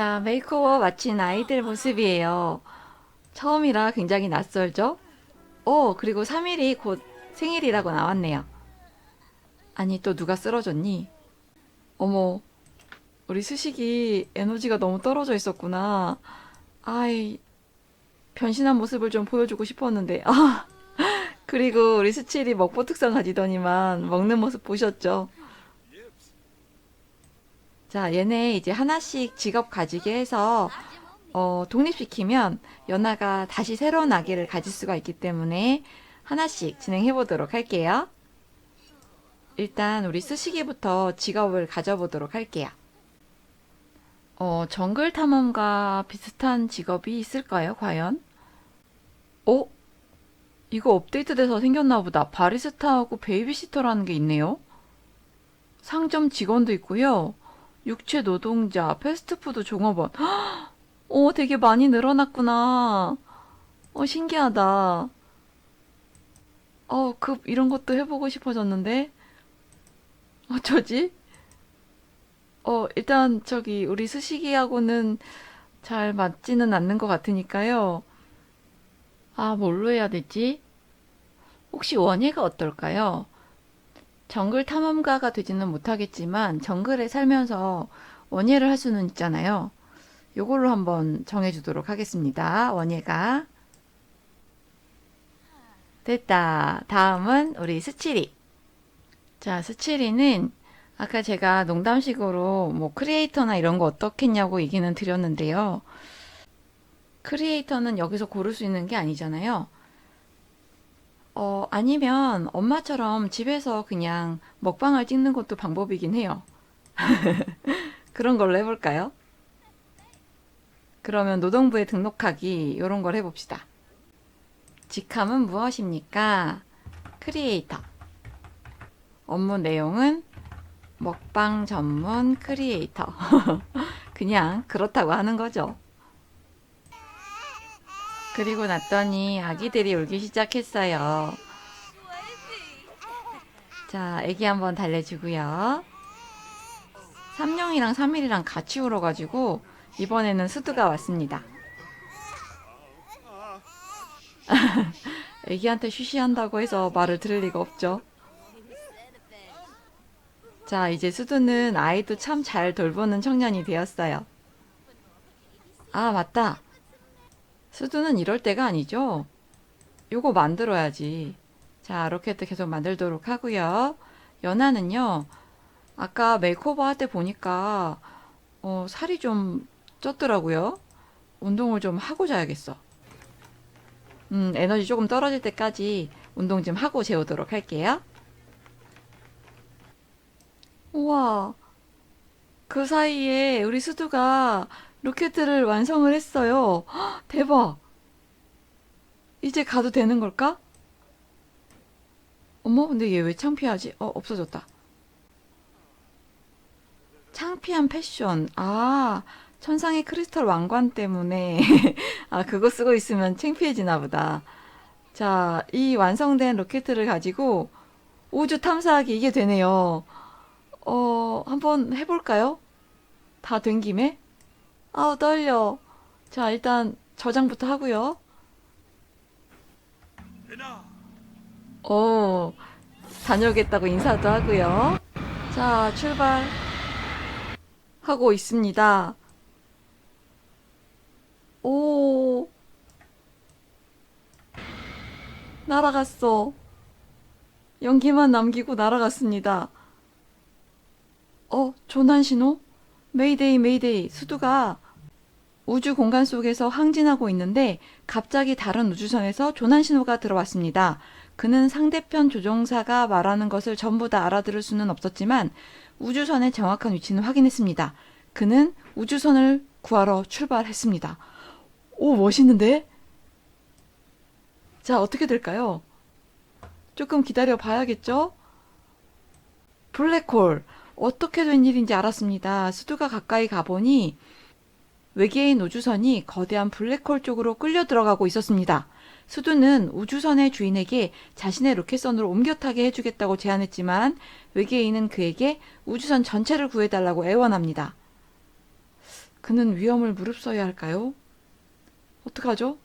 자, 메이크오버 마친 아이들 모습이에요. 처음이라 굉장히 낯설죠? 오, 그리고 3일이 곧 생일이라고 나왔네요. 아니, 또 누가 쓰러졌니? 어머, 우리 수식이 에너지가 너무 떨어져 있었구나. 아이, 변신한 모습을 좀 보여주고 싶었는데. 아, 그리고 우리 수칠이 먹보 특성 가지더니만 먹는 모습 보셨죠? 자, 얘네 이제 하나씩 직업 가지게 해서 어, 독립시키면 연아가 다시 새로운 아기를 가질 수가 있기 때문에 하나씩 진행해 보도록 할게요. 일단 우리 수식이부터 직업을 가져보도록 할게요. 어, 정글 탐험가 비슷한 직업이 있을까요, 과연? 어? 이거 업데이트돼서 생겼나 보다. 바리스타하고 베이비시터라는 게 있네요. 상점 직원도 있고요. 육체 노동자, 패스트푸드 종업원. 오, 되게 많이 늘어났구나. 어, 신기하다. 어, 급 이런 것도 해보고 싶어졌는데. 어쩌지? 어, 일단 저기 우리 수식이하고는 잘 맞지는 않는 것 같으니까요. 아, 뭘로 해야 되지? 혹시 원예가 어떨까요? 정글 탐험가가 되지는 못하겠지만 정글에 살면서 원예를 할 수는 있잖아요. 요걸로 한번 정해주도록 하겠습니다. 원예가. 됐다. 다음은 우리 스치리. 자, 스치리는 아까 제가 농담식으로 뭐 크리에이터나 이런 거 어떻겠냐고 얘기는 드렸는데요. 크리에이터는 여기서 고를 수 있는 게 아니잖아요. 어, 아니면 엄마처럼 집에서 그냥 먹방을 찍는 것도 방법이긴 해요. 그런 걸로 해볼까요? 그러면 노동부에 등록하기 이런 걸 해봅시다. 직함은 무엇입니까? 크리에이터. 업무 내용은 먹방 전문 크리에이터. 그냥 그렇다고 하는 거죠. 그리고 났더니 아기들이 울기 시작했어요. 자, 아기 한번 달래주고요. 삼룡이랑 삼일이랑 같이 울어가지고 이번에는 수두가 왔습니다. 아기한테 쉬쉬한다고 해서 말을 들을 리가 없죠. 자, 이제 수두는 아이도 참 잘 돌보는 청년이 되었어요. 아, 맞다. 수두는 이럴 때가 아니죠? 요거 만들어야지. 자, 로켓 계속 만들도록 하고요. 연아는요, 아까 메이크오버 할 때 보니까, 어, 살이 좀 쪘더라고요. 운동을 좀 하고 자야겠어. 음, 에너지 조금 떨어질 때까지 운동 좀 하고 재우도록 할게요. 우와, 그 사이에 우리 수두가 로켓을 완성을 했어요. 헉, 대박! 이제 가도 되는 걸까? 어머, 근데 얘 왜 창피하지? 어, 없어졌다. 창피한 패션. 아, 천상의 크리스털 왕관 때문에. 아, 그거 쓰고 있으면 창피해지나 보다. 자, 이 완성된 로켓을 가지고 우주 탐사하기 이게 되네요. 어, 한번 해볼까요? 다 된 김에? 아우, 떨려. 자, 일단 저장부터 하고요. 오, 다녀오겠다고 인사도 하고요. 자, 출발. 하고 있습니다. 오, 날아갔어. 연기만 남기고 날아갔습니다. 어, 조난 신호? 메이데이, 메이데이. 수두가 우주 공간 속에서 항진하고 있는데 갑자기 다른 우주선에서 조난 신호가 들어왔습니다. 그는 상대편 조종사가 말하는 것을 전부 다 알아들을 수는 없었지만 우주선의 정확한 위치는 확인했습니다. 그는 우주선을 구하러 출발했습니다. 오, 멋있는데? 자, 어떻게 될까요? 조금 기다려 봐야겠죠? 블랙홀. 어떻게 된 일인지 알았습니다. 수두가 가까이 가보니 외계인 우주선이 거대한 블랙홀 쪽으로 끌려 들어가고 있었습니다. 수두는 우주선의 주인에게 자신의 로켓선으로 옮겨 타게 해주겠다고 제안했지만 외계인은 그에게 우주선 전체를 구해달라고 애원합니다. 그는 위험을 무릅써야 할까요? 어떡하죠?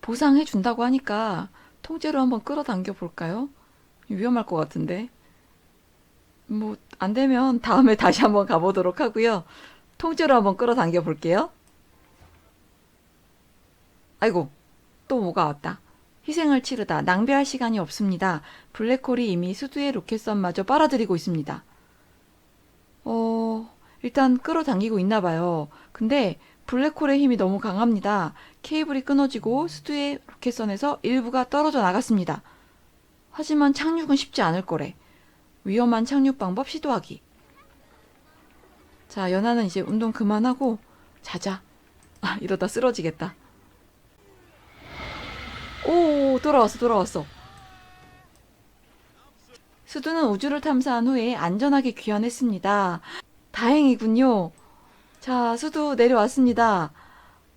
보상해 준다고 하니까 통째로 한번 끌어당겨 볼까요? 위험할 것 같은데. 뭐, 안 되면 다음에 다시 한번 가보도록 하고요. 통째로 한번 끌어당겨 볼게요. 아이고, 또 뭐가 왔다. 희생을 치르다. 낭비할 시간이 없습니다. 블랙홀이 이미 수두의 로켓선마저 빨아들이고 있습니다. 어, 일단 끌어당기고 있나 봐요. 근데 블랙홀의 힘이 너무 강합니다. 케이블이 끊어지고 수두의 로켓선에서 일부가 떨어져 나갔습니다. 하지만 착륙은 쉽지 않을 거래. 위험한 착륙 방법 시도하기. 자, 연아는 이제 운동 그만하고 자자. 아, 이러다 쓰러지겠다. 오, 돌아왔어, 돌아왔어. 수두는 우주를 탐사한 후에 안전하게 귀환했습니다. 다행이군요. 자, 수두 내려왔습니다.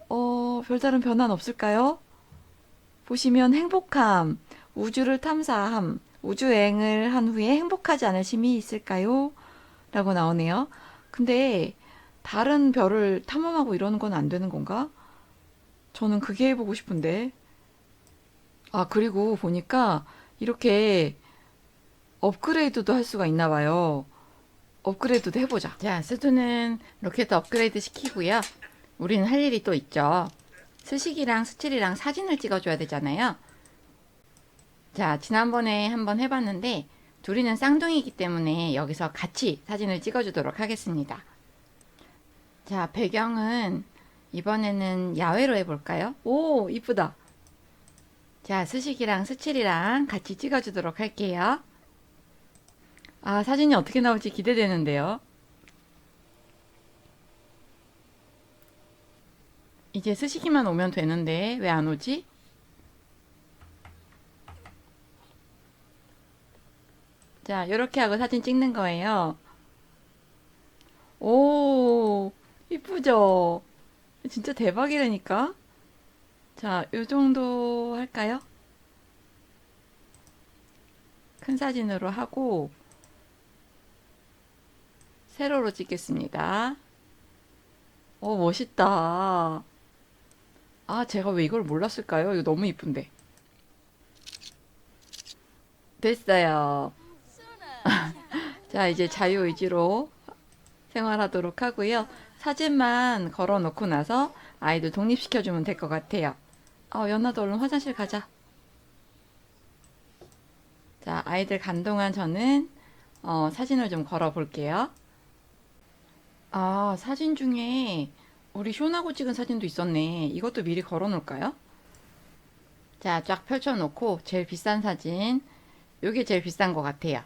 어, 별다른 변화는 없을까요? 보시면 행복함, 우주를 탐사함, 우주여행을 한 후에 행복하지 않을 심이 있을까요? 라고 나오네요. 근데 다른 별을 탐험하고 이러는 건 안 되는 건가? 저는 그게 해보고 싶은데. 아, 그리고 보니까 이렇게 업그레이드도 할 수가 있나 봐요. 업그레이드도 해보자. 자, 스두는 로켓 업그레이드 시키고요. 우리는 할 일이 또 있죠. 스식이랑 스칠이랑 사진을 찍어줘야 되잖아요. 자, 지난번에 한번 해봤는데, 둘이는 쌍둥이이기 때문에 여기서 같이 사진을 찍어주도록 하겠습니다. 자, 배경은 이번에는 야외로 해볼까요? 오, 이쁘다. 자, 스식이랑 스칠이랑 같이 찍어주도록 할게요. 아, 사진이 어떻게 나올지 기대되는데요. 이제 스식이만 오면 되는데 왜 안 오지? 자, 이렇게 하고 사진 찍는 거예요. 오, 이쁘죠? 진짜 대박이라니까? 자, 요 정도 할까요? 큰 사진으로 하고, 세로로 찍겠습니다. 오, 멋있다. 아, 제가 왜 이걸 몰랐을까요? 이거 너무 이쁜데. 됐어요. 자, 이제 자유의지로 생활하도록 하고요. 사진만 걸어 놓고 나서 아이들 독립시켜주면 될 것 같아요. 어, 연아도 얼른 화장실 가자. 자, 아이들 간 동안 저는 어, 사진을 좀 걸어 볼게요. 아, 사진 중에 우리 쇼나고 찍은 사진도 있었네. 이것도 미리 걸어 놓을까요? 자, 쫙 펼쳐 놓고 제일 비싼 사진. 요게 제일 비싼 것 같아요.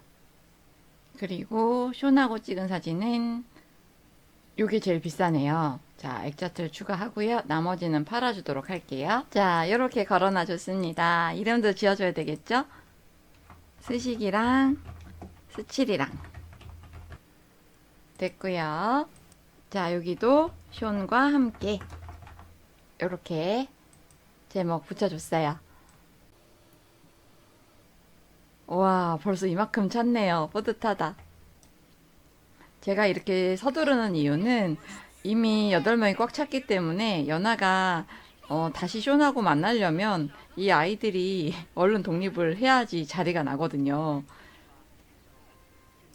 그리고 쇼나고 찍은 사진은 요게 제일 비싸네요. 자, 액자트를 추가하고요. 나머지는 팔아주도록 할게요. 자, 요렇게 걸어놔 줬습니다. 이름도 지어줘야 되겠죠? 스식이랑 스칠이랑 됐고요. 자, 여기도 숀과 함께 요렇게 제목 붙여줬어요. 와, 벌써 이만큼 찼네요. 뿌듯하다. 제가 이렇게 서두르는 이유는 이미 8명이 꽉 찼기 때문에 연아가 어, 다시 쇼나고 만나려면 이 아이들이 얼른 독립을 해야지 자리가 나거든요.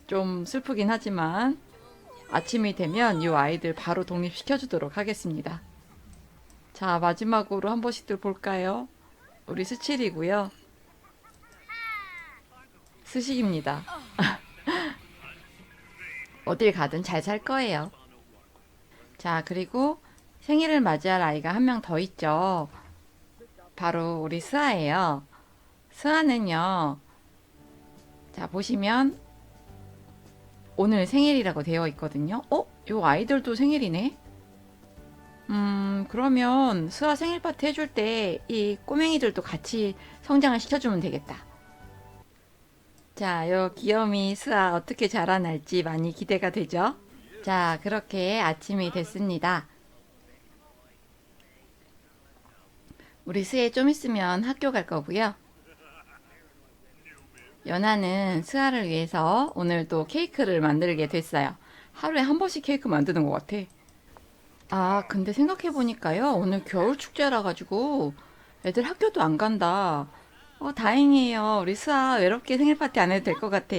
좀 슬프긴 하지만 아침이 되면 이 아이들 바로 독립시켜주도록 하겠습니다. 자, 마지막으로 한 번씩들 볼까요? 우리 스칠이고요. 스식입니다. 어딜 가든 잘 살 거예요. 자, 그리고 생일을 맞이할 아이가 한 명 더 있죠. 바로 우리 스아예요. 스아는요. 자, 보시면 오늘 생일이라고 되어 있거든요. 어? 요 아이들도 생일이네? 음, 그러면 스아 생일 파티 해줄 때 이 꼬맹이들도 같이 성장을 시켜주면 되겠다. 자, 요 귀요미 스아 어떻게 자라날지 많이 기대가 되죠? 자, 그렇게 아침이 됐습니다. 우리 스에 좀 있으면 학교 갈 거고요. 연아는 스아를 위해서 오늘도 케이크를 만들게 됐어요. 하루에 한 번씩 케이크 만드는 것 같아. 아, 근데 생각해보니까요. 오늘 겨울 축제라 가지고 애들 학교도 안 간다. 어, 다행이에요. 우리 수아 외롭게 생일 파티 안 해도 될 것 같아.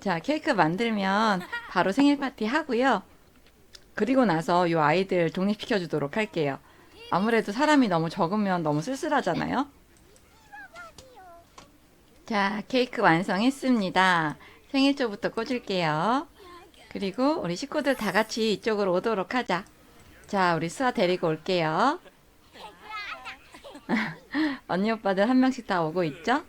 자, 케이크 만들면 바로 생일 파티 하고요. 그리고 나서 요 아이들 독립시켜 주도록 할게요. 아무래도 사람이 너무 적으면 너무 쓸쓸하잖아요. 자, 케이크 완성했습니다. 생일초부터 꽂을게요. 그리고 우리 식구들 다 같이 이쪽으로 오도록 하자. 자, 우리 수아 데리고 올게요. 언니 오빠들 한 명씩 다 오고 있죠?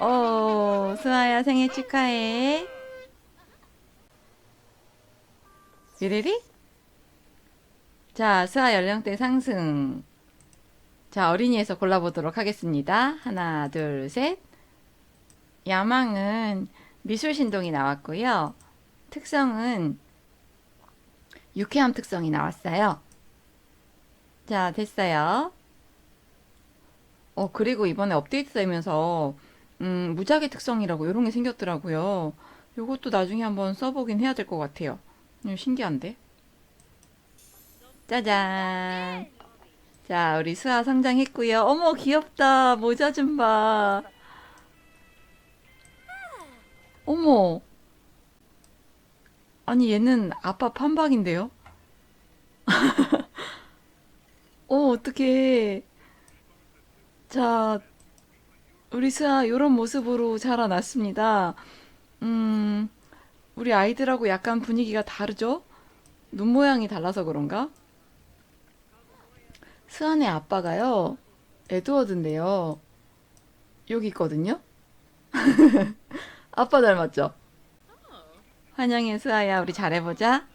오, 수아야 생일 축하해. 유리리? 자, 수아 연령대 상승. 자, 어린이에서 골라보도록 하겠습니다. 하나, 둘, 셋. 야망은 미술 신동이 나왔고요. 특성은 유쾌함 특성이 나왔어요. 자, 됐어요. 어, 그리고 이번에 업데이트 되면서 음, 무작위 특성이라고 이런 게 생겼더라고요. 요것도 나중에 한번 써보긴 해야 될 것 같아요. 음, 신기한데? 짜잔. 자, 우리 수아 성장했고요. 어머, 귀엽다. 모자 좀 봐. 어머. 아니, 얘는 아빠 판박인데요? 어, 어떡해. 자, 우리 수아 요런 모습으로 자라났습니다. 음, 우리 아이들하고 약간 분위기가 다르죠? 눈 모양이 달라서 그런가? 수아의 아빠가요, 에드워드인데요. 여기 있거든요? 아빠 닮았죠? 환영해, 수아야. 우리 잘해보자.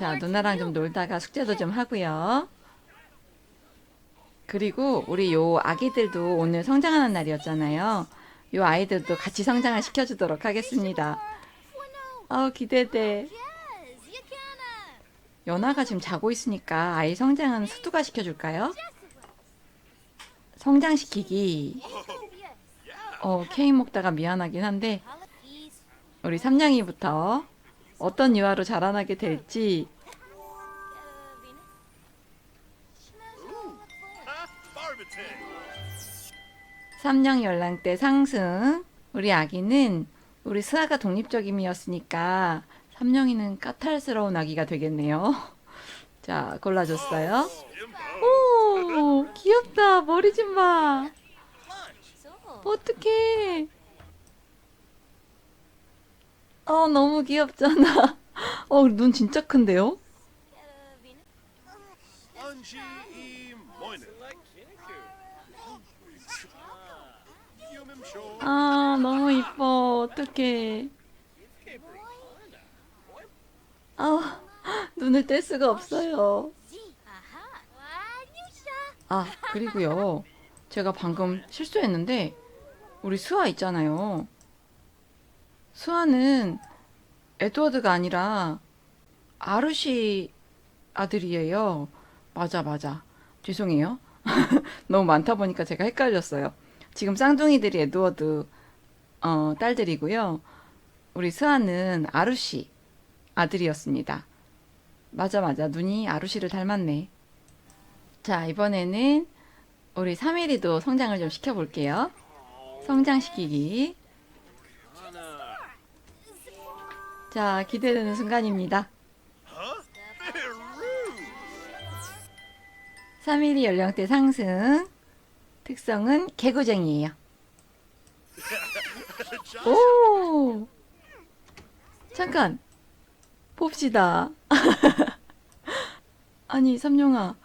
자, 누나랑 좀 놀다가 숙제도 좀 하고요. 그리고 우리 요 아기들도 오늘 성장하는 날이었잖아요. 요 아이들도 같이 성장을 시켜주도록 하겠습니다. 어, 기대돼. 연아가 지금 자고 있으니까 아이 성장은 수두가 시켜줄까요? 성장시키기. 어, 케이크 먹다가 미안하긴 한데, 우리 삼냥이부터 어떤 유아로 자라나게 될지 삼령 연령대 상승. 우리 아기는 우리 수아가 독립적임이었으니까 삼령이는 까탈스러운 아기가 되겠네요. 자, 골라줬어요. 오, 귀엽다. 머리 좀 봐. 어떡해. 어, 너무 귀엽잖아. 어, 눈 진짜 큰데요? 아, 너무 이뻐. 어떡해. 아, 눈을 뗄 수가 없어요. 아, 그리고요. 제가 방금 실수했는데, 우리 수아 있잖아요. 수아는 에드워드가 아니라 아르시 아들이에요. 맞아, 맞아. 죄송해요. 너무 많다 보니까 제가 헷갈렸어요. 지금 쌍둥이들이 에드워드 어, 딸들이고요. 우리 수아는 아루시 아들이었습니다. 맞아, 맞아. 눈이 아루시를 닮았네. 자, 이번에는 우리 3일이도 성장을 좀 시켜볼게요. 성장시키기. 자, 기대되는 순간입니다. Beru. 3일이 연령대 상승. 특성은 개구쟁이에요. 오! 잠깐. 봅시다. 아니, 삼룡아.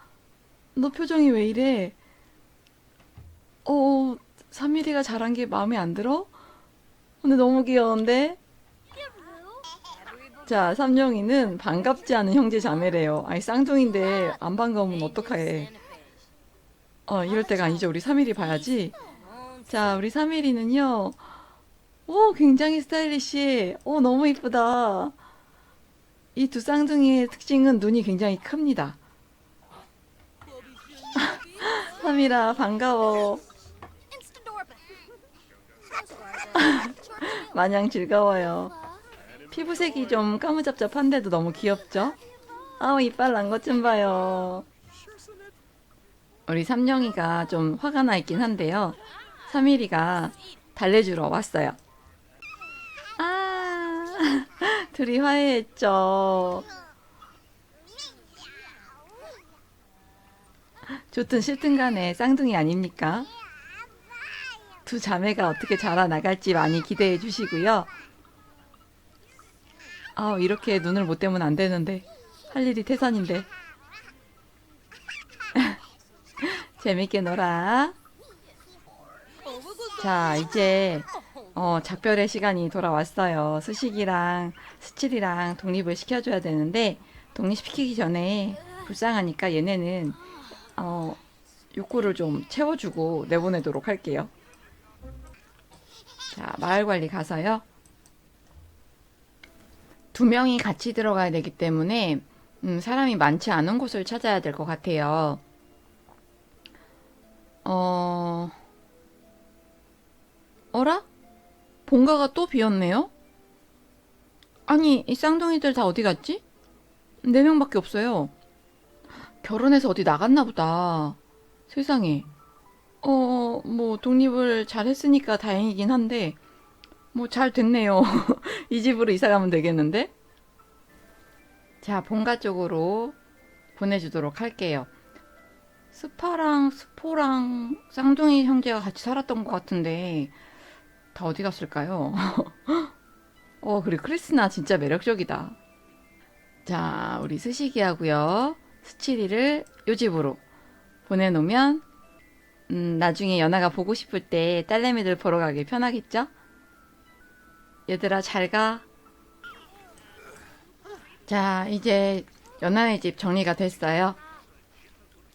너 표정이 왜 이래? 어, 3일이가 잘한 게 마음에 안 들어? 근데 너무 귀여운데? 자, 삼룡이는 반갑지 않은 형제 자매래요. 아니, 쌍둥이인데 안 반가우면 어떡해. 어, 이럴 때가 아니죠. 우리 3일이 봐야지. 자, 우리 3일이는요. 오, 굉장히 스타일리시해. 오, 너무 이쁘다. 이 두 쌍둥이의 특징은 눈이 굉장히 큽니다. 3일아, 반가워. 마냥 즐거워요. 피부색이 좀 까무잡잡한데도 너무 귀엽죠? 아우 이빨 난 것 좀 봐요. 우리 삼령이가 좀 화가 나 있긴 한데요. 삼일이가 달래주러 왔어요. 아, 둘이 화해했죠. 좋든 싫든 간에 쌍둥이 아닙니까? 두 자매가 어떻게 자라나갈지 많이 기대해 주시고요. 아, 이렇게 눈을 못 떼면 안 되는데. 할 일이 태산인데. 재밌게 놀아. 자, 이제 어, 작별의 시간이 돌아왔어요. 수식이랑 수칠이랑 독립을 시켜줘야 되는데 독립시키기 전에 불쌍하니까 얘네는 어, 욕구를 좀 채워주고 내보내도록 할게요. 자, 마을 관리 가서요. 두 명이 같이 들어가야 되기 때문에 음, 사람이 많지 않은 곳을 찾아야 될 것 같아요. 어, 어라? 본가가 또 비었네요? 아니, 이 쌍둥이들 다 어디 갔지? 네 명밖에 없어요. 결혼해서 어디 나갔나 보다. 세상에. 어, 뭐, 독립을 잘 했으니까 다행이긴 한데, 뭐, 잘 됐네요. 이 집으로 이사 가면 되겠는데? 자, 본가 쪽으로 보내주도록 할게요. 스파랑 스포랑 쌍둥이 형제가 같이 살았던 것 같은데, 다 어디 갔을까요? 어, 그리고 크리스나 진짜 매력적이다. 자, 우리 스시기하고요. 스치리를 요 집으로 보내놓으면 음, 나중에 연아가 보고 싶을 때 딸내미들 보러 가기 편하겠죠? 얘들아 잘 가. 자, 이제 연아의 집 정리가 됐어요.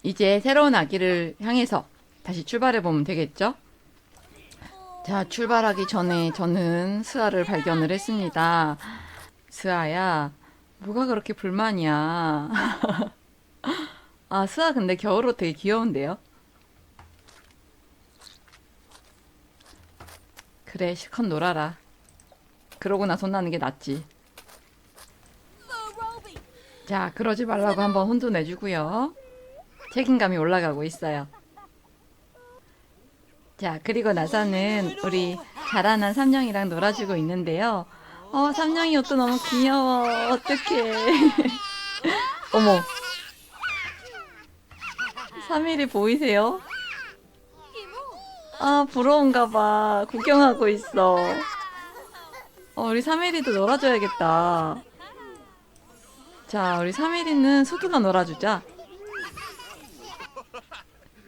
이제 새로운 아기를 향해서 다시 출발해 보면 되겠죠? 자, 출발하기 전에 저는 스아를 발견을 했습니다. 스아야, 뭐가 그렇게 불만이야? 아, 스아 근데 겨울옷 되게 귀여운데요? 그래, 실컷 놀아라. 그러고 나서 나는 게 낫지. 자, 그러지 말라고 한번 혼도 내주고요. 책임감이 올라가고 있어요. 자, 그리고 나서는 우리 자라난 삼령이랑 놀아주고 있는데요. 어, 삼령이 옷도 너무 귀여워. 어떡해. 어머. 3일이 보이세요? 아, 부러운가 봐. 구경하고 있어. 어, 우리 3일이도 놀아줘야겠다. 자, 우리 3일이는 수두가 놀아주자.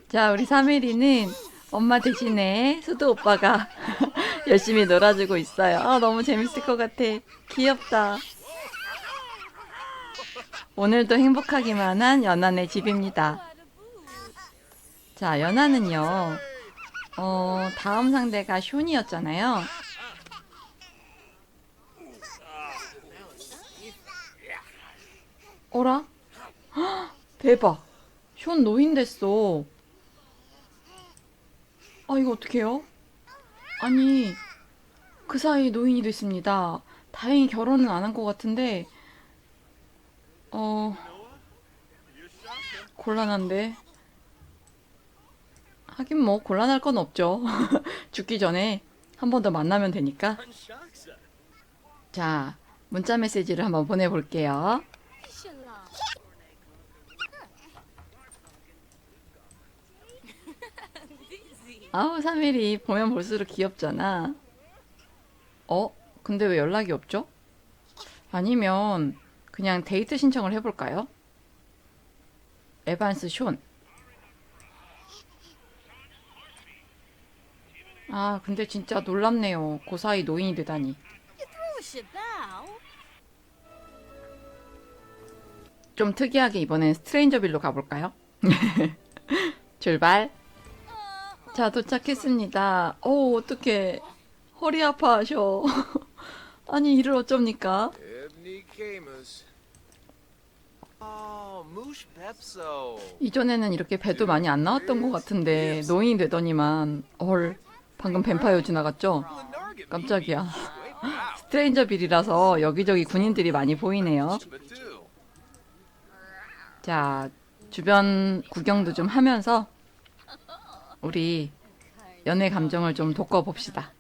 자, 우리 3일이는 엄마 대신에 수두 오빠가 열심히 놀아주고 있어요. 아, 너무 재밌을 것 같아. 귀엽다. 오늘도 행복하기만 한 연한의 집입니다. 자, 연하는요, 어, 다음 상대가 쇼니였잖아요. 어라? 헉, 대박. 쇼 노인 됐어. 아, 이거 어떡해요? 아니, 그 사이 노인이 됐습니다. 다행히 결혼은 안 한 것 같은데, 어, 곤란한데. 하긴 뭐 곤란할 건 없죠. 죽기 전에 한 번 더 만나면 되니까. 자, 문자 메시지를 한번 보내볼게요. 아우, 3일이 보면 볼수록 귀엽잖아. 어? 근데 왜 연락이 없죠? 아니면 그냥 데이트 신청을 해볼까요? 에반스 숀. 아, 근데 진짜 놀랍네요. 그 사이 노인이 되다니. 좀 특이하게 이번엔 스트레인저빌로 가볼까요? 출발. 자, 도착했습니다. 오, 어떡해. 허리 아파하셔. 아니, 이를 어쩝니까? 이전에는 이렇게 배도 많이 안 나왔던 것 같은데 노인이 되더니만 헐 방금 뱀파이어 지나갔죠? 깜짝이야 스트레인저 빌이라서 여기저기 군인들이 많이 보이네요 자 주변 구경도 좀 하면서 우리 연애 감정을 좀 돋궈 봅시다.